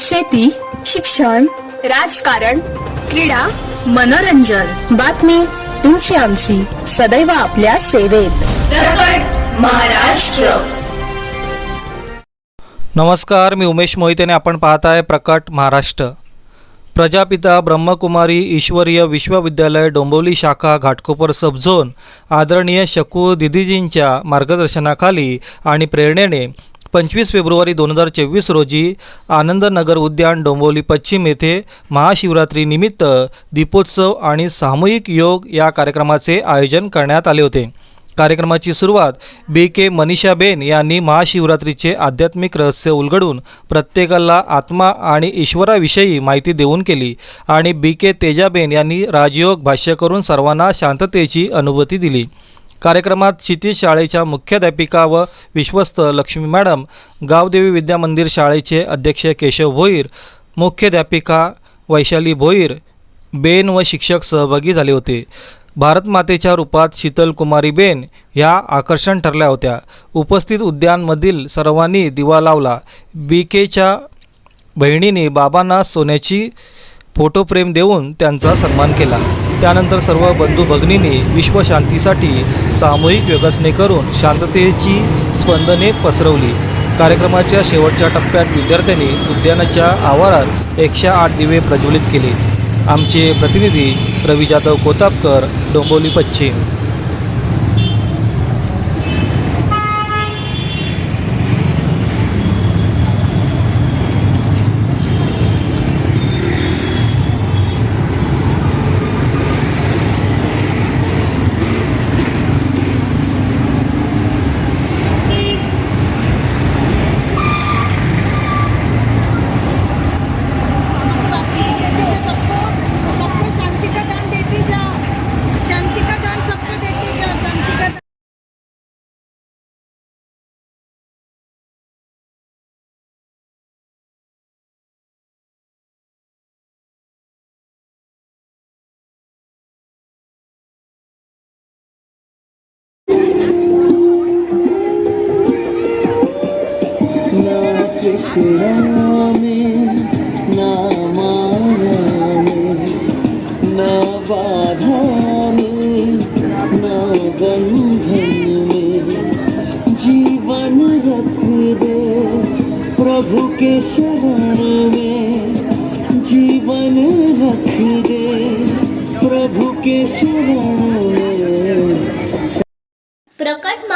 शेती शिक्षण राजकारण क्रीडा मनोरंजन. बातमी तुमची आमची. सदैव आपल्या सेवेत. प्रकट महाराष्ट्र. नमस्कार मी उमेश मोहिते आणि आपण पाहत आहे प्रकट महाराष्ट्र. प्रजापिता ब्रह्मकुमारी ईश्वरीय विश्वविद्यालय डोंबिवली शाखा घाटकोपर सबझोन आदरणीय शकू दिदीजींच्या मार्गदर्शनाखाली आणि प्रेरणेने पंचवीस फेब्रुवारी दोन हजार चोवीस रोजी आनंदनगर उद्यान डोंबोली पश्चिम येथे महाशिवरात्रीनिमित्त दीपोत्सव आणि सामूहिक योग या कार्यक्रमाचे आयोजन करण्यात आले होते. कार्यक्रमाची सुरुवात बी के मनीषाबेन यांनी महाशिवरात्रीचे आध्यात्मिक रहस्य उलगडून प्रत्येकाला आत्मा आणि ईश्वराविषयी माहिती देऊन केली आणि बी के तेजाबेन यांनी राजयोग भाष्य करून सर्वांना शांततेची अनुभूती दिली. कार्यक्रमात क्षितिज शाळेच्या मुख्याध्यापिका व विश्वस्त लक्ष्मी मॅडम गावदेवी विद्या मंदिर शाळेचे अध्यक्ष केशव भोईर मुख्याध्यापिका वैशाली भोईर बेन व शिक्षक सहभागी झाले होते. भारतमातेच्या रूपात शीतल कुमारी बेन ह्या आकर्षण ठरल्या होत्या. उपस्थित उद्यानमधील सर्वांनी दिवा लावला. बी केच्या बहिणीने बाबांना सोन्याची फोटोफ्रेम देऊन त्यांचा सन्मान केला. त्यानंतर सर्व बंधू भगिनींनी विश्वशांतीसाठी सामूहिक योगासने करून शांततेची स्पंदने पसरवली. कार्यक्रमाच्या शेवटच्या टप्प्यात विद्यार्थ्यांनी उद्यानाच्या आवारात एकशे आठ दिवे प्रज्वलित केले. आमचे प्रतिनिधी रवी जाधव कोतापकर डोंबोली पश्चिम. কৃষ্ণ রামে নাম রামে না বাধানে না গন্ধনে জীবন রখ দে প্রভু কে শরণ মে জীবন রখ দে প্রভু কে শরণ।